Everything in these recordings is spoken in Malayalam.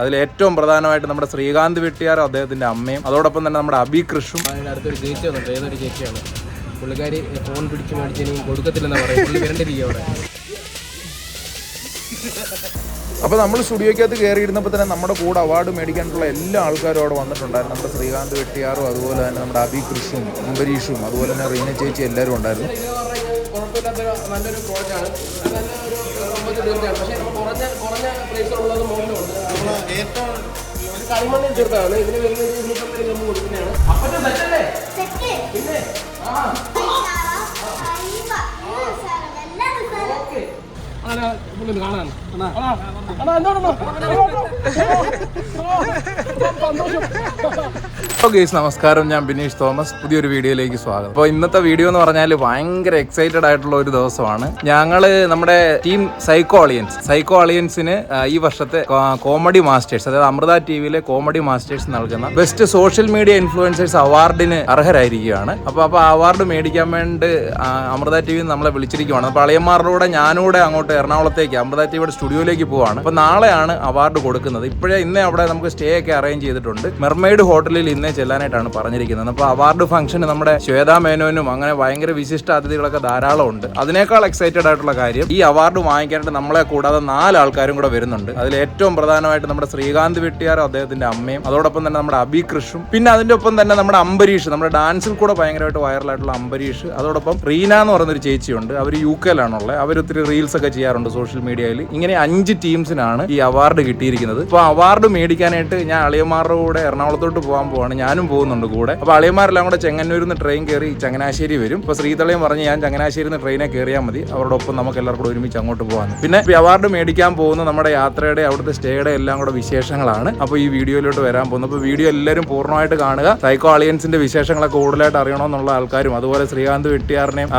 അതിൽ ഏറ്റവും പ്രധാനമായിട്ട് നമ്മുടെ ശ്രീകാന്ത് വെട്ടിയാറും അദ്ദേഹത്തിന്റെ അമ്മയും അതോടൊപ്പം തന്നെ നമ്മുടെ അബി കൃഷും. അപ്പൊ അടുത്തൊരു ചേച്ചി വന്നിട്ട് ഏതൊരു ചേച്ചിയാണ്? പുള്ളിക്കാരി ഫോൺ പിടിച്ച് മേടിച്ച് ഇനി കൊടുക്കത്തില്ലെന്ന് പറയും പുള്ളി വരണ്ടിരിക്കും അവിടെ. അപ്പോൾ നമ്മൾ സ്റ്റുഡിയോയ്ക്കകത്ത് കയറിയിരുന്നപ്പോൾ തന്നെ നമ്മുടെ കൂടെ അവാർഡ് മേടിക്കാനുള്ള എല്ലാ ആൾക്കാരും അവിടെ വന്നിട്ടുണ്ടായിരുന്നു. നമ്മുടെ ശ്രീകാന്ത് വെട്ടിയാറും അതുപോലെ തന്നെ നമ്മുടെ അബി കൃഷും അംബരീഷും അതുപോലെ തന്നെ റീന ചേച്ചി എല്ലാവരും ഉണ്ടായിരുന്നു. നല്ലൊരു പ്രോജക്റ്റാണ് നല്ലൊരു പക്ഷേ കുറഞ്ഞ കുറഞ്ഞ പ്രൈസിലുള്ളത് മോഡലുണ്ട് നമ്മൾ ഏറ്റവും ഒരു കളിമണ്ണിൽ ചേർത്താണ് ഇതിന് വരുന്നത് ഇരുന്നൂറ്റമ്പത് ഗ്രാം കൊടുക്കുന്നതാണ് അപ്പത്തെ സെറ്റല്ലേ പിന്നെ കാണാൻ അണ്ണാ എന്നോടൊന്നോ സന്തോഷം അപ്പോൾ ഗേസ് നമസ്കാരം. ഞാൻ ബിനീഷ് തോമസ്. പുതിയൊരു വീഡിയോയിലേക്ക് സ്വാഗതം. അപ്പോൾ ഇന്നത്തെ വീഡിയോ എന്ന് പറഞ്ഞാൽ ഭയങ്കര എക്സൈറ്റഡ് ആയിട്ടുള്ള ഒരു ദിവസമാണ്. ഞങ്ങൾ നമ്മുടെ ടീം സൈക്കോ അളിയൻസ് സൈക്കോ അളിയൻസിന് ഈ വർഷത്തെ കോമഡി മാസ്റ്റേഴ്സ് അതായത് അമൃത ടി വിയിലെ കോമഡി മാസ്റ്റേഴ്സ് നൽകുന്ന ബെസ്റ്റ് സോഷ്യൽ മീഡിയ ഇൻഫ്ലുവൻസേഴ്സ് അവാർഡിന് അർഹരായിരിക്കുകയാണ്. അപ്പോൾ അപ്പോൾ അവാർഡ് മേടിക്കാൻ വേണ്ടി അമൃത ടി വി നമ്മളെ വിളിച്ചിരിക്കുകയാണ് അപ്പോൾ അളിയന്മാരുടെ ഞാനൂടെ അങ്ങോട്ട് എറണാകുളത്തേക്ക് അമൃത ടി വിയുടെ സ്റ്റുഡിയോയിലേക്ക് പോവാണ്. അപ്പോൾ നാളെയാണ് അവാർഡ് കൊടുക്കുന്നത്. ഇപ്പോഴേ ഇന്നേ അവിടെ നമുക്ക് സ്റ്റേ ഒക്കെ അറേഞ്ച് ചെയ്തിട്ടുണ്ട്. മെർമെയ്ഡ് ഹോട്ടലിൽ ഇന്നേ ചെല്ലാനായിട്ടാണ് പറഞ്ഞിരിക്കുന്നത്. അപ്പോൾ അവാർഡ് ഫംഗ്ഷന് നമ്മുടെ ശ്വേതാ മേനോനും അങ്ങനെ ഭയങ്കര വിശിഷ്ട അതിഥികളൊക്കെ ധാരാളം ഉണ്ട്. അതിനേക്കാൾ എക്സൈറ്റഡ് ആയിട്ടുള്ള കാര്യം ഈ അവാർഡ് വാങ്ങിക്കാനായിട്ട് നമ്മളെ കൂടാതെ നാല് ആൾക്കാരും കൂടെ വരുന്നുണ്ട്. അതിൽ ഏറ്റവും പ്രധാനമായിട്ട് നമ്മുടെ ശ്രീകാന്ത് വെട്ടിയാരും അദ്ദേഹത്തിന്റെ അമ്മയും അതോടൊപ്പം തന്നെ നമ്മുടെ അബി കൃഷും പിന്നെ അതിന്റെ ഒപ്പം തന്നെ നമ്മുടെ അംബരീഷ് നമ്മുടെ ഡാൻസിൽ കൂടെ ഭയങ്കരമായിട്ട് വൈറലായിട്ടുള്ള അംബരീഷ് അതോടൊപ്പം റീന എന്ന് പറയുന്നൊരു ചേച്ചിയുണ്ട്. അവർ യു കെയിലാണുള്ളത്. അവർ ഒത്തിരി റീൽസ് ഒക്കെ ചെയ്യാറുണ്ട് സോഷ്യൽ മീഡിയയിൽ ഇങ്ങനെ അഞ്ച് ടീംസിനാണ് ഈ അവാർഡ് കിട്ടിയിരിക്കുന്നത്. അപ്പോൾ അവാർഡ് മേടിക്കാനായിട്ട് ഞാൻ അളിയന്മാരുടെ കൂടെ എറണാകുളത്തോട്ട് പോകാൻ പോവാണ്. ഞാനും പോകുന്നുണ്ട് കൂടെ. അപ്പോൾ അളിയന്മാരെല്ലാം കൂടെ ചെങ്ങന്നൂരിൽ നിന്ന് ട്രെയിൻ കയറി ചങ്ങനാശ്ശേരി വരും. അപ്പോൾ ശ്രീതളയും പറഞ്ഞ് ഞാൻ ചങ്ങനാശ്ശേരിയിൽ നിന്ന് ട്രെയിനെ കയറിയാൽ മതി. അവരുടെ ഒപ്പം നമുക്ക് എല്ലാവർക്കും ഒരുമിച്ച് അങ്ങോട്ട് പോകാൻ പിന്നെ അവാർഡ് മേടിക്കാൻ പോകുന്ന നമ്മുടെ യാത്രയുടെ അവിടുത്തെ സ്റ്റേയുടെ എല്ലാം കൂടെ വിശേഷങ്ങളാണ്. അപ്പോൾ ഈ വീഡിയോയിലോട്ട് വരാൻ പോകുന്നത് അപ്പോൾ വീഡിയോ എല്ലാവരും പൂർണമായിട്ട് കാണുക. സൈക്കോ അളിയൻസിന്റെ വിശേഷങ്ങളൊക്കെ കൂടുതലായിട്ട് അറിയണമെന്നുള്ള ആൾക്കാരും അതുപോലെ ശ്രീകാന്ത് വെട്ടിയാറിനെയും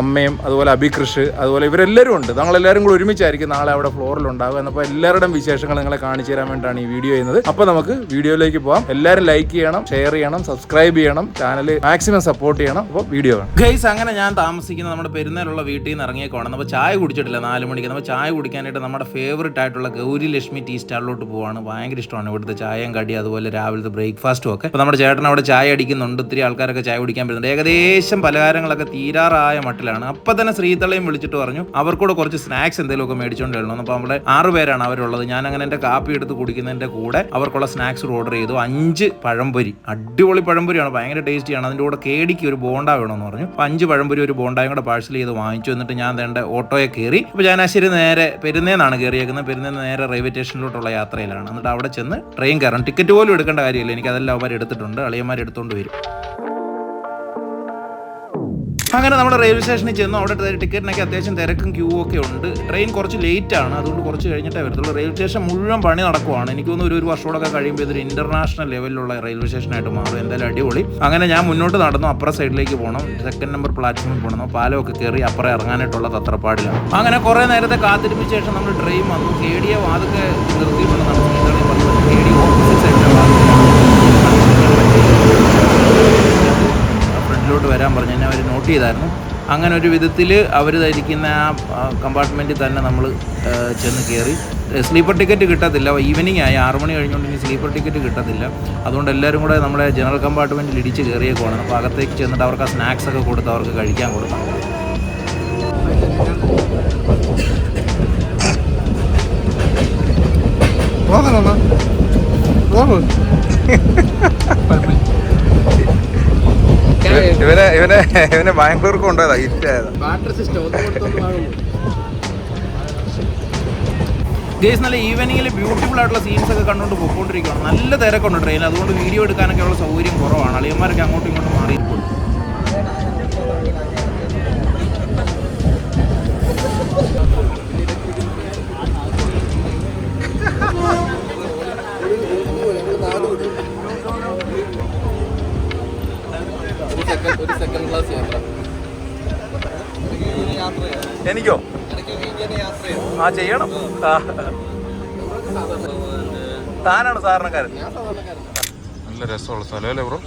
അമ്മയും അതുപോലെ അഭികൃഷ് അതുപോലെ ഇവരെല്ലാവരും ഉണ്ട്. ഞങ്ങളെല്ലാവരും കൂടെ ഒരുമിച്ചായിരിക്കും നാളെ അവിടെ ഫ്ലോറിൽ ഉണ്ടാവുക അപ്പോൾ എല്ലാവരുടെയും വിശേഷങ്ങൾ നിങ്ങളെ കാണിച്ചു തരാൻ വേണ്ടിയാണ് ഈ വീഡിയോ ചെയ്യുന്നത്. അപ്പോൾ നമുക്ക് വീഡിയോയിലേക്ക് പോകാം എല്ലാവരും ലൈക്ക് ചെയ്യണം. ഷെയർ ചെയ്യണം സബ്സ്ക്രൈബ് ചെയ്യണം ചാനൽ മാക്സിമം സപ്പോർട്ട് ചെയ്യണം. അപ്പോൾ വീഡിയോ ഗൈസ് അങ്ങനെ ഞാൻ താമസിക്കുന്ന നമ്മുടെ പെരുന്നേലുള്ള വീട്ടിൽ നിന്ന് ഇറങ്ങിയേക്കുവാണ്. നമ്മൾ ചായ കുടിച്ചിട്ടില്ല നാല് മണിക്ക്. നമ്മൾ ചായ കുടിക്കാനായിട്ട് നമ്മുടെ ഫേവറേറ്റ് ആയിട്ടുള്ള ഗൗരി ലക്ഷ്മി ടീ സ്റ്റാളിലോട്ട് പോവാണ്. ഭയങ്കര ഇഷ്ടമാണ് ഇവിടുത്തെ ചായയും കടി അതുപോലെ രാവിലത്തെ ബ്രേക്ക്ഫാസ്റ്റും ഒക്കെ. അപ്പോൾ നമ്മുടെ ചേട്ടൻ അവിടെ ചായ അടിക്കുന്നുണ്ട്. ഒത്തിരി ആൾക്കാരൊക്കെ ചായ കുടിക്കാൻ വരുന്നുണ്ട്. ഏകദേശം പലഹാരങ്ങളൊക്കെ തീരാറായ മട്ടിലാണ്. അപ്പം തന്നെ ശ്രീതളയും വിളിച്ചിട്ട് പറഞ്ഞു അവർക്കൂടെ കുറച്ച് സ്നാക്സ് എന്തെങ്കിലുമൊക്കെ മേടിച്ചുകൊണ്ട് വരണം. അപ്പോൾ നമ്മുടെ ആറ് പേരാണ് അവരുള്ളത്. ഞാൻ അങ്ങനെ എന്റെ കാപ്പി എടുത്ത് കുടിക്കുന്നതിന്റെ കൂടെ അവർക്കുള്ള സ്നാക്സ് ഓർഡർ ചെയ്തു. അഞ്ച് പഴംപൊരി. അടിപൊളി പഴംപൊരിയാണ് ഭയങ്കര ടേസ്റ്റിയാണ് അതിന്റെ കൂടെ കേടിക്ക് ഒരു ബോണ്ട വേണമെന്ന് പറഞ്ഞു. അപ്പോൾ അഞ്ച് പഴംപൊരി ഒരു ബോണ്ടായും കൂടെ പാഴ്സൽ ചെയ്ത് വാങ്ങിച്ചു. എന്നിട്ട് ഞാൻ വേണ്ട ഓട്ടോയെ കയറി. അപ്പോൾ ചാനാശ്ശേരി നേരെ പെരുന്നേന്നാണ് കയറിയേക്കുന്നത് പെരുന്നേന്ന് നേരെ റെയിൽവേ സ്റ്റേഷനിലോട്ടുള്ള യാത്രയിലാണ്. എന്നിട്ട് അവിടെ ചെന്ന് ട്രെയിൻ കയറണം. ടിക്കറ്റ് പോലും എടുക്കേണ്ട കാര്യമില്ല. എനിക്ക് അതെല്ലാം അവർ എടുത്തിട്ടുണ്ട് അളിയന്മാർ എടുത്തുകൊണ്ട് വരും. അങ്ങനെ നമ്മൾ റെയിൽവേ സ്റ്റേഷനിൽ ചെന്നു. അവിടെ ടിക്കറ്റിനൊക്കെ അത്യാവശ്യം തിരക്കും ക്യൂ ഒക്കെ ഉണ്ട്. ട്രെയിൻ കുറച്ച് ലേറ്റ് ആണ്. അതുകൊണ്ട് കുറച്ച് കഴിഞ്ഞിട്ടേ വരത്തുള്ളൂ. റെയിൽവേ സ്റ്റേഷൻ മുഴുവൻ പണി നടക്കുവാണ്. എനിക്ക് തോന്നുന്നു ഒരു വർഷമൊക്കെ കഴിയുമ്പോൾ ഇതൊരു ഇന്റർനാഷണൽ ലെവലിലുള്ള റെയിൽവേ സ്റ്റേഷനായിട്ട് മാറും. എന്തായാലും അടിപൊളി. അങ്ങനെ ഞാൻ മുന്നോട്ട് നടന്നു. അപ്പുറ സൈഡിലേക്ക് പോകണം സെക്കൻഡ് നമ്പർ പ്ലാറ്റ്ഫോമിൽ പോകണം പാലമൊക്കെ കയറി അപ്പുറം ഇറങ്ങാനായിട്ടുള്ള തത്രപ്പാടിലാണ്. അങ്ങനെ കുറേ നേരത്തെ കാത്തിരിപ്പിച്ച ശേഷം നമ്മൾ ട്രെയിൻ വന്നു. കേടിയ വാതൊക്കെ നിർത്തിയിട്ടുണ്ട്. നമ്മൾ കേടി ഓപ്പോസിറ്റ് സൈഡിലാണ് ഫ്രണ്ടിലോട്ട് വരാൻ പറഞ്ഞു. എന്നെ അവർ നോട്ട് ചെയ്തായിരുന്നു. അങ്ങനെ ഒരു വിധത്തിൽ അവർ ധരിക്കുന്ന ആ കമ്പാർട്ട്മെന്റിൽ തന്നെ നമ്മൾ ചെന്ന് കയറി സ്ലീപ്പർ ടിക്കറ്റ് കിട്ടത്തില്ല. ഈവനിങ് ആയി. ആറു മണി കഴിഞ്ഞുകൊണ്ട് ഇനി സ്ലീപ്പർ ടിക്കറ്റ് കിട്ടത്തില്ല. അതുകൊണ്ട് എല്ലാവരും കൂടെ നമ്മുടെ ജനറൽ കമ്പാർട്ട്മെന്റിൽ ഇടിച്ച് കയറിയേക്കുവാണ് അപ്പോൾ അകത്തേക്ക് ചെന്നിട്ട് അവർക്ക് ആ സ്നാക്സ് ഒക്കെ കൊടുത്ത് അവർക്ക് കഴിക്കാൻ കൊടുക്കണം. ഇവനെ ഇവനെ ഇവനെ ബാംഗ്ലൂർക്ക് കൊണ്ടുപോയതാ ഹിറ്റ് ആയതാ. വാട്ടർ സിസ്റ്റം ഒന്ന് കൊടുത്തൊന്ന് വാങ്ങുന്നു ഗേസ് നല്ല ഈവനിങ്ങിൽ ബ്യൂട്ടിഫുൾ ആയിട്ടുള്ള സീൻസ് ഒക്കെ കണ്ടുകൊണ്ട് പോയിക്കൊണ്ടിരിക്കുകയാണ്. നല്ല തിരക്കുണ്ട് ട്രെയിൻ അതുകൊണ്ട് വീഡിയോ എടുക്കാനൊക്കെ ഉള്ള സൗകര്യം കുറവാണ്. അളിയന്മാരൊക്കെ അങ്ങോട്ടും ഇങ്ങോട്ടും മാറിയിരിക്കും ആ ചെയ്യണം. താനാണ് സാധാരണക്കാരൻ. നല്ല രസമുള്ള സ്ഥലമല്ലേ ബ്രോ?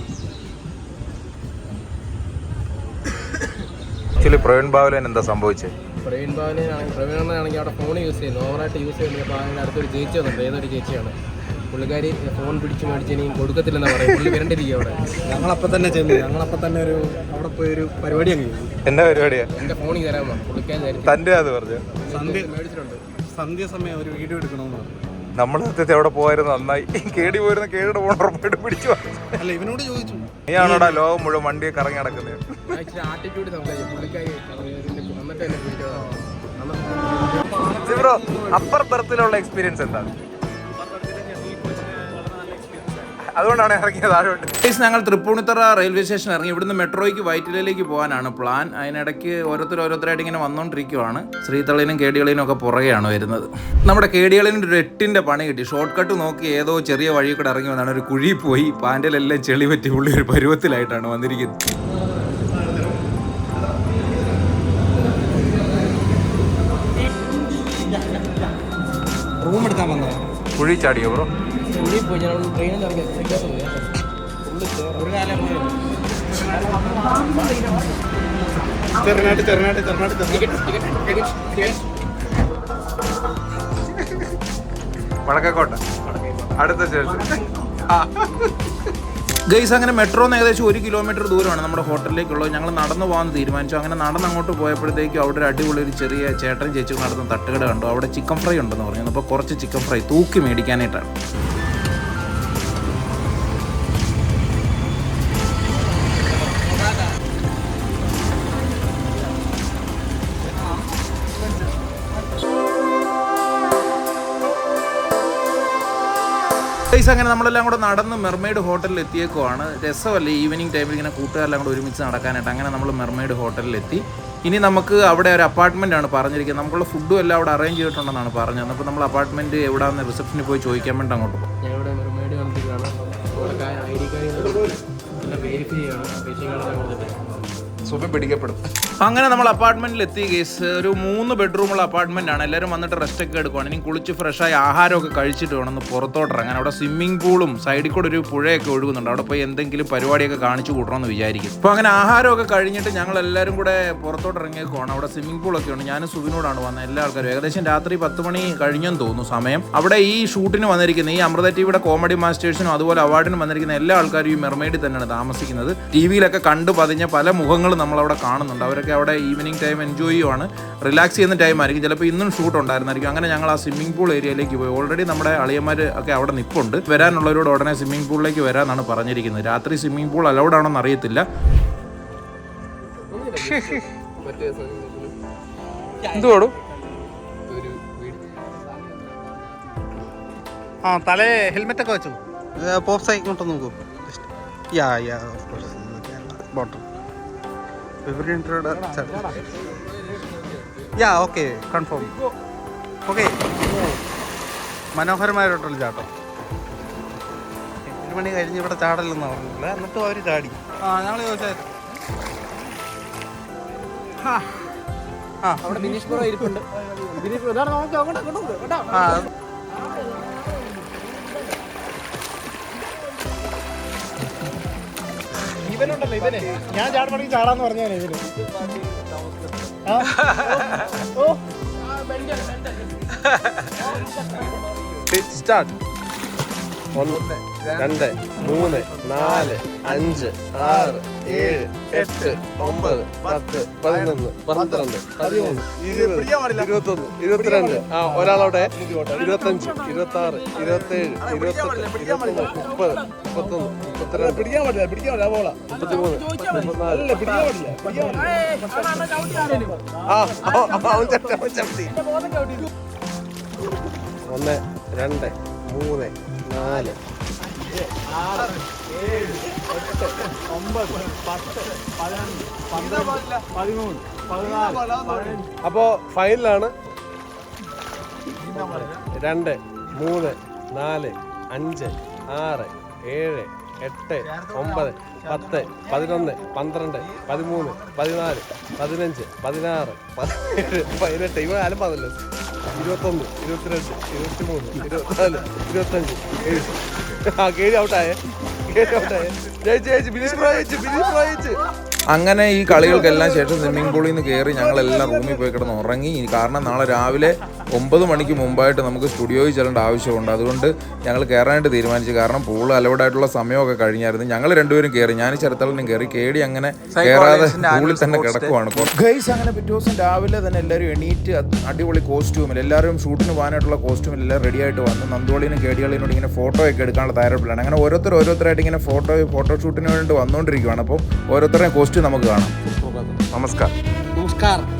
ആക്ച്വലി പ്രവീൺ ബാവലൻ എന്താ സംഭവിച്ചത് പ്രവീൺ ഭാവനാണെങ്കിൽ പ്രവീണനാണെങ്കിൽ അവിടെ ഫോൺ യൂസ് ചെയ്യുന്നു. ഓവറായിട്ട് യൂസ് ചെയ്യുന്നു. അപ്പോൾ അതിന്റെ അടുത്തൊരു ചേച്ചി വന്നിട്ടുണ്ട്. ഏതൊരു ചേച്ചിയാണ്? പുള്ളിക്കാരി ഫോൺ പിടിച്ച് മേടിച്ച് ഇനി കൊടുക്കത്തില്ലെന്ന് പറയും പുള്ളി വരണ്ടിരിക്കും അവിടെ. ഞങ്ങളപ്പം തന്നെ ചെന്നു ഞങ്ങളപ്പം തന്നെ ഒരു അവിടെ പോയി ഒരു പരിപാടി അങ്ങ് എന്താ എന്റെ പരിപാടിയാ എന്റെ ഫോണിൽ തരാമോ? പുള്ളിക്കാരി തന്റെ അത് പറഞ്ഞു? സന്ധ്യ മേടിച്ചിട്ടുണ്ട്. സന്ധ്യ സമയം ഒരു വീഡിയോ എടുക്കണമെന്ന് പറഞ്ഞു. നമ്മൾ സത്യത്തെ അവിടെ പോയിരുന്നു നന്നായി. കേടി പോയിരുന്ന കേടിയുടെ പോണ ഉറപ്പായിട്ട് പിടിച്ചു അല്ല ഇവനോട് ചോദിച്ചു. നീയാണോടാ ലോകം മുഴുവൻ വണ്ടിയെ കറങ്ങി നടക്കുന്നത് അപ്പർ ബർത്തിലുള്ള എക്സ്പീരിയൻസ് എന്താണ്? അതുകൊണ്ടാണ് ഇറങ്ങിയത് താഴോട്ട് ഞങ്ങൾ തൃപ്പൂണിത്തറ റെയിൽവേ സ്റ്റേഷൻ ഇറങ്ങി. ഇവിടുന്ന് മെട്രോയ്ക്ക് വൈറ്റിലയിലേക്ക് പോകാനാണ് പ്ലാൻ. അതിനിടയ്ക്ക് ഓരോരുത്തർ ഓരോരുത്തരായിട്ട് ഇങ്ങനെ വന്നുകൊണ്ടിരിക്കുവാണ് ശ്രീതളിനും കേടികളിനും ഒക്കെ പുറകെയാണ് വരുന്നത്. നമ്മുടെ കേടികളിന് ഒരു എട്ടിന്റെ പണി കിട്ടി. ഷോർട്ട് കട്ട് നോക്കി ഏതോ ചെറിയ വഴി കൂടെ ഇറങ്ങി വന്നാണ് ഒരു കുഴി പോയി. പാന്റിലെല്ലാം ചെളി പറ്റി പുള്ളി ഒരു പരുവത്തിലായിട്ടാണ് വന്നിരിക്കുന്നത്. റൂം എടുക്കാൻ വന്നോ കുഴി ചാടിയോ ബ്രോ പുള്ളി പോയി ഞാൻ ട്രെയിനിൽ ഇറങ്ങി എക്സിറ്റ് ഒരു കാലം ചെറുനാട്ട് ചെറുനാട്ട് ചെറുനാട്ട് ചെറുനാട്ട് വടക്കക്കോട്ട. അടുത്ത സ്റ്റേഷൻ. ഗൈസ് അങ്ങനെ മെട്രോന്ന് ഏകദേശം ഒരു കിലോമീറ്റർ ദൂരമാണ് നമ്മുടെ ഹോട്ടലിലേക്കുള്ളത്. ഞങ്ങൾ നടന്നു പോകാൻ തീരുമാനിച്ചു. അങ്ങനെ നടന്ന് അങ്ങോട്ട് പോയപ്പോഴത്തേക്കും അവിടെ ഒരു അടിപൊളി ഒരു ചെറിയ ചേട്ടൻ ചേച്ചി നടന്ന തട്ടുകട കണ്ടു. അവിടെ ചിക്കൻ ഫ്രൈ ഉണ്ടെന്ന് പറഞ്ഞു. അപ്പോൾ കുറച്ച് ചിക്കൻ ഫ്രൈ തൂക്കി മേടിക്കാനായിട്ടാണ്. ഗൈസ് അങ്ങനെ നമ്മളെല്ലാം കൂടെ നടന്ന് മെർമെയ്ഡ് ഹോട്ടലിൽ എത്തിയേക്കുവാണ്. രസമല്ലേ ഈവനിങ് ടൈമിൽ ഇങ്ങനെ കൂട്ടുകാരെല്ലാം കൂടെ ഒരുമിച്ച് നടക്കാനായിട്ട്? അങ്ങനെ നമ്മൾ മെർമെയ്ഡ് ഹോട്ടലിൽ എത്തി. ഇനി നമുക്ക് അവിടെ ഒരു അപ്പാർട്ട്മെന്റ് ആണ് പറഞ്ഞിരിക്കുന്നത്. നമുക്കുള്ള ഫുഡും എല്ലാം അവിടെ അറേഞ്ച് ചെയ്തിട്ടുണ്ടെന്നാണ് പറഞ്ഞത്. അപ്പോൾ നമ്മൾ അപ്പാർട്ട്മെന്റ് എവിടെയാണെന്ന് റിസപ്ഷനിൽ പോയി ചോദിക്കാൻ വേണ്ടി അങ്ങോട്ട് പോകും. വെരിഫൈ ചെയ്യണം. കൊടുത്തിട്ട് പിടിക്കപ്പെടും. അങ്ങനെ നമ്മൾ അപ്പാർട്ട്മെന്റിൽ എത്തി കേസ് ഒരു മൂന്ന് ബെഡ്റൂമുള്ള അപ്പാർട്ട്മെന്റ് ആണ്. എല്ലാവരും വന്നിട്ട് റെസ്റ്റ് ഒക്കെ എടുക്കുവാണ്. ഇനി കുളിച്ച് ഫ്രഷായി ആഹാരമൊക്കെ കഴിച്ചിട്ട് വേണം പുറത്തോട്ട് ഇറങ്ങാൻ. അവിടെ സ്വിമ്മിംഗ് പൂളും സൈഡിൽ കൂടെ ഒരു പുഴയൊക്കെ ഒഴുകുന്നുണ്ട്. അവിടെ പോയി എന്തെങ്കിലും പരിപാടിയൊക്കെ കാണിച്ചു കൂട്ടണമെന്ന് വിചാരിക്കും. അപ്പോൾ അങ്ങനെ ആഹാരമൊക്കെ കഴിഞ്ഞിട്ട് ഞങ്ങൾ എല്ലാവരും കൂടെ പുറത്തോട്ട് ഇറങ്ങിയേക്കുവാണ്. അവിടെ സ്വിമ്മിംഗ് പൂളൊക്കെ ഉണ്ട്. ഞാനും സുബിനോടാണ് വന്നത് എല്ലാ ആൾക്കാരും. ഏകദേശം രാത്രി പത്ത് മണി കഴിഞ്ഞെന്ന് തോന്നുന്നു സമയം. അവിടെ ഈ ഷൂട്ടിന് വന്നിരിക്കുന്ന ഈ അമൃത ടിവിയുടെ കോമഡി മാസ്റ്റേഴ്സിനും അതുപോലെ അവാർഡിനും വന്നിരിക്കുന്ന എല്ലാ ആൾക്കാരും ഈ മെർമെയ്ഡിൽ തന്നെയാണ് താമസിക്കുന്നത്. ടി വിയിലൊക്കെ കണ്ടു പതിഞ്ഞ പല മുഖങ്ങളും നമ്മൾ അവിടെ കാണുന്നുണ്ട്. അവരൊക്കെ അവിടെ ഈവനിങ് ടൈം എൻജോയ് ചെയ്യുവാണ്. റിലാക്സ് ചെയ്യുന്ന ടൈം ആയിരിക്കും. ചിലപ്പോൾ ഇന്നും ഷൂട്ട് ഉണ്ടായിരുന്നായിരിക്കും. അങ്ങനെ ഞങ്ങൾ ആ സ്വിമ്മിംഗ് പൂൾ ഏരിയയിലേക്ക് പോയി. ഓൾറെഡി നമ്മുടെ അളിയന്മാർ ഒക്കെ അവിടെ നിൽപ്പുണ്ട് വരാനുള്ളവരോട് ഉടനെ സ്വിമ്മിംഗ് പൂളിലേക്ക് വരാനാണ് പറഞ്ഞിരിക്കുന്നത്. രാത്രി സ്വിമ്മിംഗ് പൂൾ അലൗഡ് ആണെന്ന് അറിയത്തില്ല. എന്തുവാടും ആ തലേ ഹെൽമെറ്റ് ഒക്കെ വെച്ചു? പോപ്പ് സൈ ഇങ്ങോട്ട് നോക്കൂ. Yeah yeah bottom yeah okay confirm okay മനോഹരമായിട്ടുള്ള ചാട്ടം. എട്ട് മണി കഴിഞ്ഞ് ഇവിടെ ചാടലെന്ന് പറഞ്ഞില്ല എന്നിട്ടും അവർ ചാടി. ആ ഞങ്ങൾ ചോദിച്ചായിരുന്നു ആ അവിടെ ബിനീഷ് ഇരിപ്പുണ്ട്. ബിനീഷ് ഇതാണ് നോക്കി അങ്ങോട്ട് അങ്ങോട്ട് കേട്ടോ ഇവനുണ്ടല്ലോ ഇവനെ. ഞാൻ ചാടണമെങ്കിൽ ചാടാന്ന് പറഞ്ഞാലേ ഇവന്. സ്റ്റാർട്ട് രണ്ട് മൂന്ന് നാല് അഞ്ച് ആറ് ഏഴ് എട്ട് ഒമ്പത് പത്ത് പതിനൊന്ന് പന്ത്രണ്ട് പതിമൂന്ന് ഇരുപത് ഇരുപത്തൊന്ന് ഇരുപത്തിരണ്ട്. ആ ഒരാളവിടെ. ഇരുപത്തഞ്ച് ഇരുപത്തി ആറ് ഇരുപത്തേഴ് ഇരുപത്തെട്ട് ഇരുപത്തൊന്ന് മുപ്പത് മുപ്പത്തൊന്ന് മുപ്പത്തിരണ്ട്. പിടിക്കാൻ പറ്റില്ല പിടിക്കാൻ പറ്റില്ല മുപ്പത്തിമൂന്ന് മുപ്പത്തിനാല് പിടിക്കാൻ പറ്റില്ല ആ ഒന്ന് രണ്ട് മൂന്ന് നാല്. പതിമൂന്ന് പതിനാല് പതിനഞ്ച്. ഫൈനലാണ്. രണ്ട് മൂന്ന് നാല് അഞ്ച് ആറ് ഏഴ് എട്ട് ഒമ്പത് പത്ത് പതിനൊന്ന് പന്ത്രണ്ട് പതിമൂന്ന് പതിനാല് പതിനഞ്ച് പതിനാറ് പതിനേഴ് പതിനെട്ട്. ഇവ ആരും പതിനൊന്ന് ഇരുപത്തൊന്ന് ഇരുപത്തിരണ്ട് ഇരുപത്തിമൂന്ന് ഇരുപത്തിനാല് ഇരുപത്തഞ്ച് ഏഴ്. അങ്ങനെ ഈ കളികൾക്കെല്ലാം ശേഷം സ്വിമ്മിംഗ് പൂളിൽ നിന്ന് കയറി ഞങ്ങളെല്ലാം റൂമിൽ പോയി കിടന്ന് ഉറങ്ങി. കാരണം നാളെ രാവിലെ ഒമ്പത് മണിക്ക് മുമ്പായിട്ട് നമുക്ക് സ്റ്റുഡിയോയിൽ ചെല്ലേണ്ട ആവശ്യമുണ്ട്. അതുകൊണ്ട് ഞങ്ങൾ കയറാനായിട്ട് തീരുമാനിച്ചു. കാരണം പൂൾ അലവഡായിട്ടുള്ള സമയമൊക്കെ കഴിഞ്ഞായിരുന്നു. ഞങ്ങൾ രണ്ടുപേരും കയറി ഞാൻ ചെറുത്തളിനും കയറി കേടി അങ്ങനെ കയറാതെ പൂളിൽ തന്നെ കിടക്കുവാണ്. ഗൈസ് അങ്ങനെ പിറ്റേ ദിവസം രാവിലെ തന്നെ എല്ലാവരും എണീറ്റ് അടിപൊളി കോസ്റ്റ്യൂമിൽ എല്ലാവരും ഷൂട്ടിന് പോകാനായിട്ടുള്ള കോസ്റ്റ്യൂമിൽ എല്ലാം റെഡി ആയിട്ട് വന്ന് നന്ദുവളിനും കേടികളിനോട് ഇങ്ങനെ ഫോട്ടോ ഒക്കെ എടുക്കാനുള്ള തയ്യാറെടുപ്പിലാണ്. അങ്ങനെ ഓരോരുത്തർ ഓരോരുത്തരായിട്ട് ഇങ്ങനെ ഫോട്ടോ ഫോട്ടോ ഷൂട്ടിന് വേണ്ടി വന്നുകൊണ്ടിരിക്കുകയാണ് അപ്പോൾ ഓരോരുത്തരുടെയും കോസ്റ്റ്യൂം നമുക്ക് കാണാം. നമസ്കാരം. നമസ്കാരം.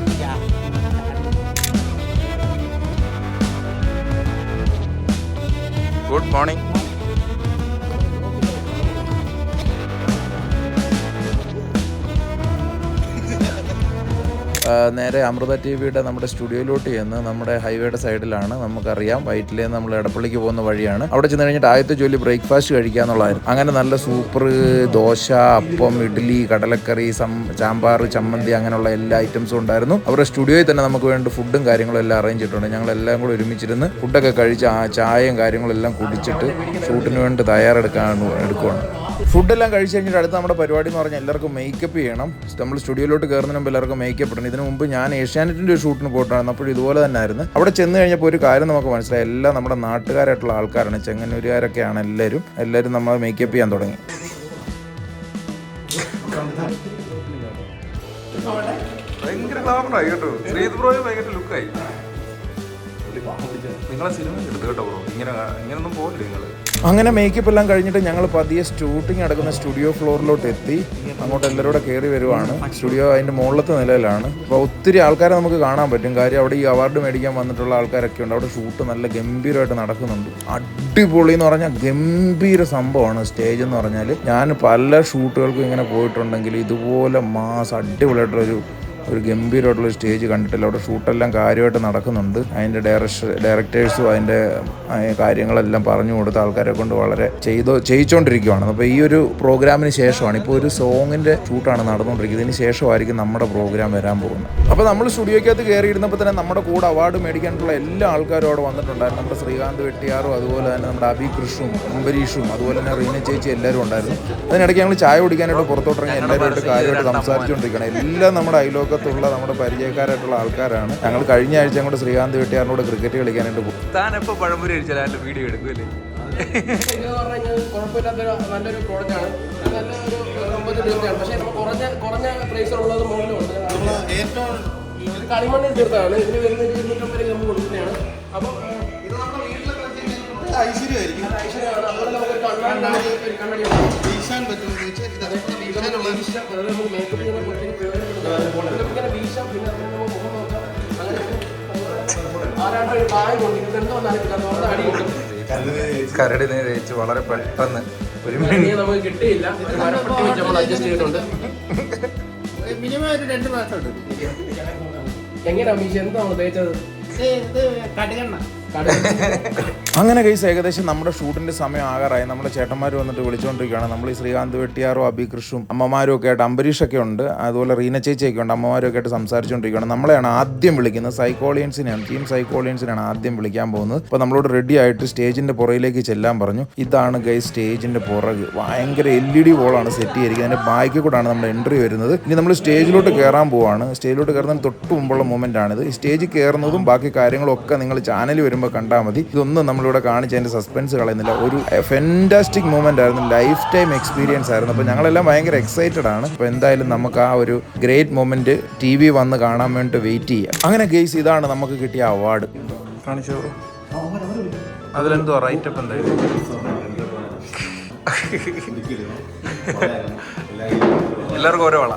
good morning. നേരെ അമൃത ടി വിയുടെ നമ്മുടെ സ്റ്റുഡിയോയിലോട്ട് ചെന്ന് നമ്മുടെ ഹൈവേയുടെ സൈഡിലാണ്. നമുക്കറിയാം വൈറ്റിലെ നമ്മൾ എടപ്പള്ളിക്ക് പോകുന്ന വഴിയാണ്. അവിടെ ചെന്ന് കഴിഞ്ഞിട്ട് ആദ്യത്തെ ജോലി ബ്രേക്ക്ഫാസ്റ്റ് കഴിക്കുക എന്നുള്ളതായിരുന്നു അങ്ങനെ നല്ല സൂപ്പർ ദോശ അപ്പം ഇഡ്ഡലി കടലക്കറി സം ചാമ്പാർ ചമ്മന്തി അങ്ങനെയുള്ള എല്ലാ ഐറ്റംസും ഉണ്ടായിരുന്നു. അവരുടെ സ്റ്റുഡിയോയിൽ തന്നെ നമുക്ക് വേണ്ട ഫുഡും കാര്യങ്ങളും എല്ലാം അറേഞ്ച് ചെയ്തിട്ടുണ്ട്. ഞങ്ങൾ എല്ലാം കൂടെ ഒരുമിച്ചിരുന്ന് ഫുഡൊക്കെ കഴിച്ച് ആ ചായയും കാര്യങ്ങളെല്ലാം കുടിച്ചിട്ട് ഷൂട്ടിന് വേണ്ടി തയ്യാറെടുക്കാൻ എടുക്കുവാണ്. ഫുഡെല്ലാം കഴിച്ച് കഴിഞ്ഞിട്ട് അടുത്ത നമ്മുടെ പരിപാടി എന്ന് പറഞ്ഞാൽ എല്ലാവർക്കും മേക്കപ്പ് ചെയ്യണം. നമ്മൾ സ്റ്റുഡിയോയിലോട്ട് കയറുന്നതിന് മുമ്പ് എല്ലാവർക്കും മേക്കപ്പ് ഇടണം. ഇതിനു മുമ്പ് ഞാൻ ഏഷ്യാനെറ്റിന്റെ ഒരു ഷൂട്ടിന് പോയിട്ടാണ്. അപ്പോൾ ഇതുപോലെ തന്നെ ആയിരുന്നു അവിടെ ചെന്ന് കഴിഞ്ഞപ്പോൾ ഒരു കാര്യം നമുക്ക് മനസ്സിലായി. എല്ലാം നമ്മുടെ നാട്ടുകാരായിട്ടുള്ള ആൾക്കാരാണ്. ചെങ്ങന്നൂരുകാരൊക്കെയാണ് എല്ലാവരും. എല്ലാവരും നമ്മൾ മേക്കപ്പ് ചെയ്യാൻ തുടങ്ങി. കേട്ടോ. ലുക്കായി നിങ്ങളെ സിനിമ എടുത്തു കേട്ടോ ബ്രോ. ഇങ്ങനെ ഇങ്ങനൊന്നും പോകില്ല നിങ്ങൾ അങ്ങനെ മേക്കപ്പ് എല്ലാം കഴിഞ്ഞിട്ട് ഞങ്ങൾ പതിയെ ഷൂട്ടിംഗ് നടക്കുന്ന സ്റ്റുഡിയോ ഫ്ലോറിലോട്ട് എത്തി. അങ്ങോട്ട് എല്ലാവരും കൂടെ കയറി വരുവാണ്. സ്റ്റുഡിയോ അതിന്റെ മുകളിലത്തെ നിലയിലാണ്. അപ്പോൾ ഒത്തിരി ആൾക്കാരെ നമുക്ക് കാണാൻ പറ്റും. കാര്യം അവിടെ ഈ അവാർഡ് മേടിക്കാൻ വന്നിട്ടുള്ള ആൾക്കാരൊക്കെ ഉണ്ട്. അവിടെ ഷൂട്ട് നല്ല ഗംഭീരമായിട്ട് നടക്കുന്നുണ്ട്. അടിപൊളി എന്ന് പറഞ്ഞാൽ ഗംഭീര സംഭവമാണ് സ്റ്റേജ് എന്ന് പറഞ്ഞാൽ ഞാൻ പല ഷൂട്ടുകൾക്കും ഇങ്ങനെ പോയിട്ടുണ്ടെങ്കിൽ ഇതുപോലെ മാസ് അടിപൊളിയായിട്ടുള്ളൊരു ഒരു ഗംഭീരമായിട്ടുള്ള സ്റ്റേജ് കണ്ടിട്ടില്ല. അവിടെ ഷൂട്ടെല്ലാം കാര്യമായിട്ട് നടക്കുന്നുണ്ട്. അതിന്റെ ഡയറക്ഷൻ ഡയറക്ടേഴ്സും അതിന്റെ കാര്യങ്ങളെല്ലാം പറഞ്ഞു കൊടുത്ത ആൾക്കാരെ കൊണ്ട് വളരെ ചെയ്തോ ചെയ്യിച്ചുകൊണ്ടിരിക്കുകയാണ് അപ്പോൾ ഈ ഒരു പ്രോഗ്രാമിന് ശേഷമാണ്. ഇപ്പോൾ ഒരു സോങ്ങിന്റെ ഷൂട്ടാണ് നടന്നുകൊണ്ടിരിക്കുന്നത്. ഇതിന് ശേഷമായിരിക്കും നമ്മുടെ പ്രോഗ്രാം വരാൻ പോകുന്നത്. അപ്പോൾ നമ്മൾ സ്റ്റുഡിയോക്കകത്ത് കയറിയിരുന്നപ്പോൾ തന്നെ നമ്മുടെ കൂടെ അവാർഡ് മേടിക്കാനുള്ള എല്ലാ ആൾക്കാരും അവിടെ വന്നിട്ടുണ്ടായിരുന്നു. നമ്മുടെ ശ്രീകാന്ത് വെട്ടിയാറും അതുപോലെ തന്നെ നമ്മുടെ അബി കൃഷും അംബരീഷും അതുപോലെ തന്നെ റീന ചേച്ചി എല്ലാവരും ഉണ്ടായിരുന്നു. അതിനിടയ്ക്ക് ഞങ്ങൾ ചായ കുടിക്കാനായിട്ട് പുറത്തോട്ടിറങ്ങി എല്ലാവരുമായിട്ട് കാര്യമായിട്ട് സംസാരിച്ചുകൊണ്ടിരിക്കണം എല്ലാം നമ്മുടെ അയലോക്കത്തുള്ള നമ്മുടെ പരിചയക്കാരായിട്ടുള്ള ആൾക്കാരാണ്. ഞങ്ങൾ കഴിഞ്ഞ ആഴ്ച അങ്ങോട്ട് ശ്രീകാന്ത് വെട്ടിയാറിനോട് ക്രിക്കറ്റ് കളിക്കാനായിട്ട് പോകും താൻ എപ്പോൾ പഴംപുരി വീഡിയോ എടുക്കുമല്ലേ കുഴപ്പമില്ലാത്തൊരു നല്ലൊരു പ്രോഡക്റ്റാണ് പക്ഷേ കുറഞ്ഞ നമ്മൾ ഏറ്റവും ഇത് കളിമണ്ണിൽ തീർത്താണ്. ഇതിന് വരുന്ന ഇരുന്നൂറ്റമ്പത് രൂപ നമുക്ക് കൊടുക്കുന്നതാണ്. അപ്പം ഇത് നമ്മുടെ വീട്ടിലൊക്കെ ഐശ്വര്യമായിരിക്കും. ഐശ്വര്യമാണ്. അതുപോലെ നമുക്ക് കണ്ണാടി ഒരു കണ്ണാടി. വീശാൻ പറ്റുമെന്ന് ചോദിച്ചാൽ നമുക്ക് മേക്കപ്പ് നേരെ തേച്ച് വളരെ പെട്ടെന്ന് ഒരു മിനിറ്റ്. നമുക്ക് കിട്ടിയില്ല. ഒരു മരപ്പെട്ടി നമ്മൾ അഡ്ജസ്റ്റ് ചെയ്തിട്ടുണ്ട്. മിനിമം ഒരു രണ്ട് മാസം ഉണ്ട്. എങ്ങനെയാ മീശ എന്താണ് തേച്ചത് ഇത് കടുകണ്ണ. അങ്ങനെ കേസ് ഏകദേശം നമ്മുടെ ഷൂട്ടിന്റെ സമയം ആകാറായി. നമ്മുടെ ചേട്ടന്മാർ വന്നിട്ട് വിളിച്ചുകൊണ്ടിരിക്കുകയാണ് നമ്മൾ ഈ ശ്രീകാന്ത് വെട്ടിയാറും അബി കൃഷും അമ്മമാരും ഒക്കെ ആയിട്ട് അംബരീഷൊക്കെ ഉണ്ട്. അതുപോലെ റീന ചേച്ചിയൊക്കെ ഉണ്ട്. അമ്മമാരും ഒക്കെ ആയിട്ട് സംസാരിച്ചുകൊണ്ടിരിക്കുകയാണ് നമ്മളെയാണ് ആദ്യം വിളിക്കുന്നത്. സൈക്കോളിയൻസിനെയാണ്. ടീം സൈക്കോളിയൻസിനാണ് ആദ്യം വിളിക്കാൻ പോകുന്നത്. അപ്പോൾ നമ്മളോട് റെഡി ആയിട്ട് സ്റ്റേജിന്റെ പുറയിലേക്ക് ചെല്ലാൻ പറഞ്ഞു. ഇതാണ് ഗൈ സ്റ്റേജിന്റെ പുറക്. ഭയങ്കര എൽ ഇ ഡി വോളാണ് സെറ്റ് ചെയ്തിരിക്കുന്നത്. അതിന്റെ ബാക്കിൽ കൂടാണ് നമ്മൾ എൻട്രി വരുന്നത്. ഇനി നമ്മൾ സ്റ്റേജിലോട്ട് കയറാൻ പോവാണ്. സ്റ്റേജിലോട്ട് കയറുന്നതിന് തൊട്ട് മുമ്പുള്ള മൂമെന്റ് ആണിത്. സ്റ്റേജിൽ കയറുന്നതും ബാക്കി കാര്യങ്ങളൊക്കെ നിങ്ങൾ ചാനൽ വരുമ്പോൾ കണ്ടാൽ മതി. ഇതൊന്നും നമ്മളിവിടെ കാണിച്ച് അതിന്റെ സസ്പെൻസ് കളയുന്നില്ല. ഒരു ഫെന്റാസ്റ്റിക് മൂമെന്റ് ആയിരുന്നു. ലൈഫ് ടൈം എക്സ്പീരിയൻസ് ആയിരുന്നു. അപ്പോൾ ഞങ്ങളെല്ലാം ഭയങ്കര എക്സൈറ്റഡ് ആണ്. അപ്പോൾ എന്തായാലും നമുക്ക് ആ ഒരു ഗ്രേറ്റ് മൂമെന്റ് ടി വി വന്ന് കാണാൻ വേണ്ടി വെയിറ്റ് ചെയ്യാം. അങ്ങനെ ഗെയ്സ് ഇതാണ് നമുക്ക് കിട്ടിയ അവാർഡ് കാണിച്ചോ? അതിലെന്തോ റൈറ്റ് അപ്പ് എന്തായാലും എല്ലാവർക്കും ഓരോ വള.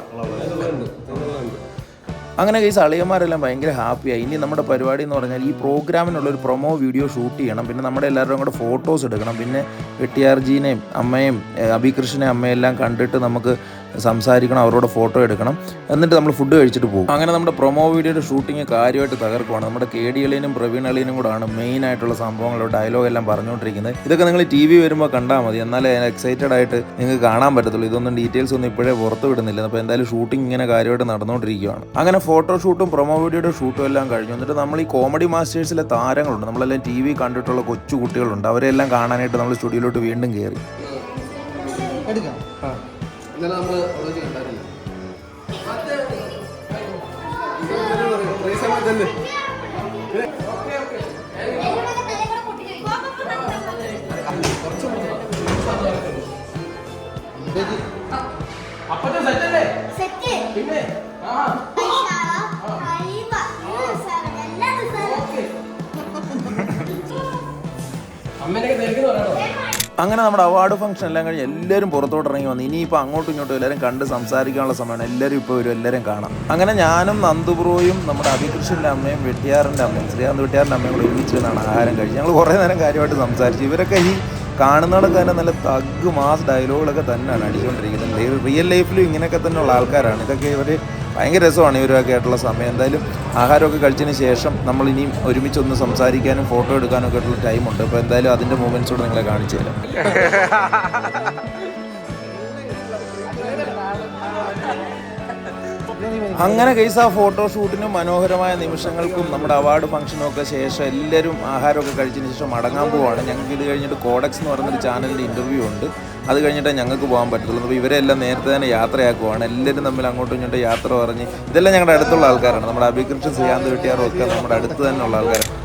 അങ്ങനെ കേസ് അളിയന്മാരെല്ലാം ഭയങ്കര ഹാപ്പിയായി ഇനി നമ്മുടെ പരിപാടി എന്ന് പറഞ്ഞാൽ ഈ പ്രോഗ്രാമിനുള്ള ഒരു പ്രൊമോ വീഡിയോ ഷൂട്ട് ചെയ്യണം. പിന്നെ നമ്മുടെ എല്ലാവരുടെയും കൂടെ ഫോട്ടോസ് എടുക്കണം. പിന്നെ വെട്ടിയാർജീനെയും അമ്മയും അബികൃഷ്ണനെയും അമ്മയെല്ലാം കണ്ടിട്ട് നമുക്ക് സംസാരിക്കണം അവരോട് ഫോട്ടോ എടുക്കണം എന്നിട്ട് നമ്മൾ ഫുഡ് കഴിച്ചിട്ട് പോകും. അങ്ങനെ നമ്മുടെ പ്രൊമോ വീഡിയോയുടെ ഷൂട്ടിങ് കാര്യമായിട്ട് തകർക്കുവാണ്. നമ്മുടെ കെ ഡി അളിയനും പ്രവീൺ അളിയനും കൂടാണ് മെയിൻ ആയിട്ടുള്ള സംഭവങ്ങളോ ഡയലോഗ് എല്ലാം പറഞ്ഞുകൊണ്ടിരിക്കുന്നത്. ഇതൊക്കെ നിങ്ങൾ ടി വി വരുമ്പോൾ കണ്ടാൽ മതി. എന്നാലേ എക്സൈറ്റഡ് ആയിട്ട് നിങ്ങൾക്ക് കാണാൻ പറ്റത്തുള്ളൂ. ഇതൊന്നും ഡീറ്റെയിൽസ് ഒന്നും ഇപ്പോഴേ പുറത്ത് വിടുന്നില്ല. അപ്പോൾ എന്തായാലും ഷൂട്ടിംഗ് ഇങ്ങനെ കാര്യമായിട്ട് നടന്നുകൊണ്ടിരിക്കുകയാണ്. അങ്ങനെ ഫോട്ടോ ഷൂട്ടും പ്രൊമോ വീഡിയോയുടെ ഷൂട്ടും എല്ലാം കഴിഞ്ഞു. എന്നിട്ട് നമ്മൾ ഈ കോമഡി മാസ്റ്റേഴ്സിലെ താരങ്ങളുണ്ട്. നമ്മളെല്ലാം ടി വി കണ്ടിട്ടുള്ള കൊച്ചു കുട്ടികളുണ്ട് അവരെല്ലാം കാണാനായിട്ട് നമ്മൾ സ്റ്റുഡിയോയിലോട്ട് വീണ്ടും കയറി എടുക്കാം. ഇന്നലെ നമ്മൾ കണ്ടായിരുന്നു അപ്പത്തെ സെറ്റ് അല്ലേ? സെറ്റ്. പിന്നെ അങ്ങനെ നമ്മുടെ അവാർഡ് ഫംഗ്ഷൻ എല്ലാം കഴിഞ്ഞ് എല്ലാവരും പുറത്തോട്ട് ഇറങ്ങി വന്നു ഇനിയിപ്പോൾ അങ്ങോട്ടും ഇങ്ങോട്ടും എല്ലാവരും കണ്ട് സംസാരിക്കാനുള്ള സമയമാണ്. എല്ലാവരും ഇപ്പോൾ വരും എല്ലാവരും കാണാം. അങ്ങനെ ഞാനും നന്ദുബ്രോയും നമ്മുടെ അഭികൃഷിന്റെ അമ്മയും വെട്ടിയാറിന്റെ അമ്മയും ശ്രീകാന്ത് വെട്ടിയാറിന്റെ അമ്മയും കൂടെ ഒരുമിച്ച് നിന്നാണ് ആഹാരം കഴിച്ചത് ഞങ്ങൾ കുറേ നേരം കാര്യമായിട്ട് സംസാരിച്ചു. ഇവരൊക്കെ ഈ കാണുന്നവർക്ക് തന്നെ നല്ല തഗ് മാസ് ഡയലോഗുകളൊക്കെ തന്നെയാണ് അടിച്ചുകൊണ്ടിരിക്കുന്നത് റിയൽ ലൈഫിലും ഇങ്ങനെയൊക്കെ തന്നെയുള്ള ആൾക്കാരാണ്. ഇതൊക്കെ ഇവർ ഭയങ്കര രസമാണ് ഇവരൊക്കെ ആയിട്ടുള്ള സമയം. എന്തായാലും ആഹാരമൊക്കെ കഴിച്ചതിന് ശേഷം നമ്മൾ ഇനിയും ഒരുമിച്ചൊന്ന് സംസാരിക്കാനും ഫോട്ടോ എടുക്കാനും ഒക്കെ ആയിട്ടുള്ള ടൈമുണ്ട് അപ്പോൾ എന്തായാലും അതിന്റെ മൂമെന്റ്സോട് നിങ്ങളെ കാണിച്ചു തരാം. അങ്ങനെ കേസ് ആ ഫോട്ടോഷൂട്ടിനും മനോഹരമായ നിമിഷങ്ങൾക്കും നമ്മുടെ അവാർഡ് ഫംഗ്ഷനും ഒക്കെ ശേഷം എല്ലാവരും ആഹാരമൊക്കെ കഴിച്ചതിന് ശേഷം മടങ്ങാൻ പോവാണ്. ഞങ്ങൾക്ക് ഇത് കഴിഞ്ഞിട്ട് കോഡക്സ് എന്ന് പറയുന്നൊരു ചാനലിന്റെ ഇന്റർവ്യൂ ഉണ്ട്. അത് കഴിഞ്ഞിട്ട് ഞങ്ങൾക്ക് പോകാൻ പറ്റത്തുള്ളൂ. അപ്പോൾ ഇവരെല്ലാം നേരത്തെ തന്നെ യാത്രയാക്കുവാണ്. എല്ലാവരും തമ്മിൽ അങ്ങോട്ടും ഇങ്ങോട്ടും യാത്ര പറഞ്ഞ് ഇതെല്ലാം ഞങ്ങളുടെ അടുത്തുള്ള ആൾക്കാരാണ്. നമ്മുടെ അഭികൃഷ്ണൻ ശ്രീകാന്ത് വെട്ടിയാറും ഒക്കെ നമ്മുടെ അടുത്ത് തന്നെയുള്ള ആൾക്കാരാണ്.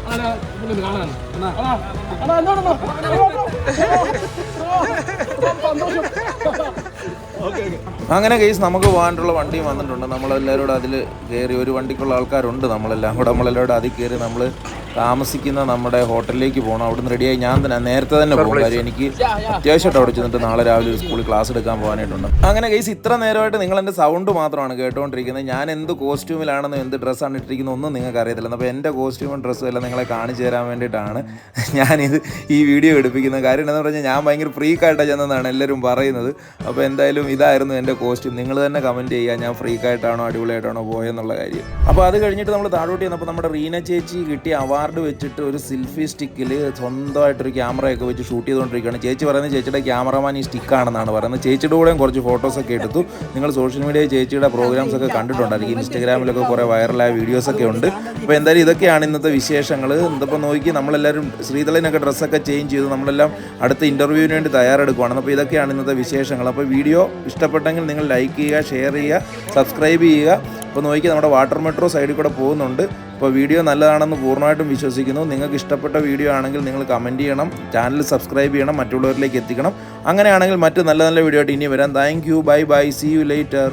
അങ്ങനെ കേസ് നമുക്ക് പോകാനുള്ള വണ്ടിയും വന്നിട്ടുണ്ട്. നമ്മളെല്ലാവരും കൂടെ അതിൽ കയറി ഒരു വണ്ടിക്കുള്ള ആൾക്കാരുണ്ട് നമ്മളെല്ലാം കൂടെ. നമ്മളെല്ലാവരും കൂടെ അതിൽ കയറി നമ്മൾ താമസിക്കുന്ന നമ്മുടെ ഹോട്ടലിലേക്ക് പോകണം അവിടുന്ന് റെഡിയായി ഞാൻ തന്നെ നേരത്തെ തന്നെ പോകും. കാര്യം എനിക്ക് അത്യാവശ്യമായിട്ട് അവിടെ ചെന്നിട്ട് നാളെ രാവിലെ ഒരു സ്കൂളിൽ ക്ലാസ് എടുക്കാൻ പോകാനായിട്ടുണ്ട്. അങ്ങനെ കേസ് ഇത്ര നേരമായിട്ട് നിങ്ങൾ എന്റെ സൗണ്ട് മാത്രമാണ് കേട്ടുകൊണ്ടിരിക്കുന്നത് ഞാൻ എന്ത് കോസ്റ്റ്യൂമിലാണെന്നും എന്ത് ഡ്രസ്സാണ് ഇട്ടിരിക്കുന്നത് ഒന്നും നിങ്ങൾക്ക് അറിയത്തില്ല. അപ്പോൾ എന്റെ കോസ്റ്റ്യൂമും ഡ്രസ്സും എല്ലാം നിങ്ങളെ കാണിച്ചു തരാൻ വേണ്ടിയിട്ടാണ് ഞാനിത് ഈ വീഡിയോ എടുപ്പിക്കുന്നത്. കാര്യം എന്താണെന്ന് പറഞ്ഞാൽ ഞാൻ ഭയങ്കര ഫ്രീക്കായിട്ടാണ് ചെന്നതാണ് എല്ലാവരും പറയുന്നത്. അപ്പോൾ എന്തായാലും ഇതായിരുന്നു എന്റെ കോസ്റ്റ്യൂം നിങ്ങൾ തന്നെ കമന്റ് ചെയ്യുക ഞാൻ ഫ്രീക്കായിട്ടാണോ അടിപൊളിയായിട്ടാണോ പോയെന്നുള്ള കാര്യം. അപ്പോൾ അത് കഴിഞ്ഞിട്ട് നമ്മൾ താഴോട്ട് ചെന്നപ്പോൾ നമ്മുടെ റീന ചേച്ചി കിട്ടിയ അവാർഡ് വെച്ചിട്ട് ഒരു സെൽഫി സ്റ്റിക്കിൽ സ്വന്തമായിട്ടൊരു ക്യാമറയൊക്കെ വെച്ച് ഷൂട്ട് ചെയ്തുകൊണ്ടിരിക്കുകയാണ്. ചേച്ചി പറയുന്നത് ചേച്ചിയുടെ ക്യാമറമാൻ ഈ സ്റ്റിക്കാണെന്നാണ് പറയുന്നത്. ചേച്ചിയുടെ കൂടെയും കുറച്ച് ഫോട്ടോസൊക്കെ എടുത്തു. നിങ്ങൾ സോഷ്യൽ മീഡിയയിൽ ചേച്ചിയുടെ പ്രോഗ്രാംസ് ഒക്കെ കണ്ടിട്ടുണ്ടായിരിക്കും. ഇൻസ്റ്റാഗ്രാമിലൊക്കെ കുറേ വൈറലായ വീഡിയോസൊക്കെ ഉണ്ട്. അപ്പോൾ എന്തായാലും ഇതൊക്കെയാണ് ഇന്നത്തെ വിശേഷങ്ങൾ. ഇന്നിപ്പോൾ നോക്കി നമ്മളെല്ലാവരും ശ്രീതളിനൊക്കെ ഡ്രസ്സൊക്കെ ചേഞ്ച് ചെയ്തു. നമ്മളെല്ലാം അടുത്ത ഇന്റർവ്യൂവിന് വേണ്ടി തയ്യാറെടുക്കുകയാണ് അപ്പോൾ ഇതൊക്കെയാണ് ഇന്നത്തെ വിശേഷങ്ങൾ. അപ്പോൾ വീഡിയോ ഇഷ്ടപ്പെട്ടെങ്കിൽ നിങ്ങൾ ലൈക്ക് ചെയ്യുക ഷെയർ ചെയ്യുക സബ്സ്ക്രൈബ് ചെയ്യുക. അപ്പോൾ നോക്കി നമ്മുടെ വാട്ടർ മെട്രോ സൈഡിൽ കൂടെ പോകുന്നുണ്ട്. അപ്പോൾ വീഡിയോ നല്ലതാണെന്ന് പൂർണമായിട്ടും വിശ്വസിക്കുന്നു. നിങ്ങൾക്ക് ഇഷ്ടപ്പെട്ട വീഡിയോ ആണെങ്കിൽ നിങ്ങൾ കമന്റ് ചെയ്യണം ചാനൽ സബ്സ്ക്രൈബ് ചെയ്യണം മറ്റുള്ളവരിലേക്ക് എത്തിക്കണം. അങ്ങനെയാണെങ്കിൽ മറ്റ് നല്ല നല്ല വീഡിയോ ആയിട്ട് ഇനി വരാം. Thank you bye bye see you later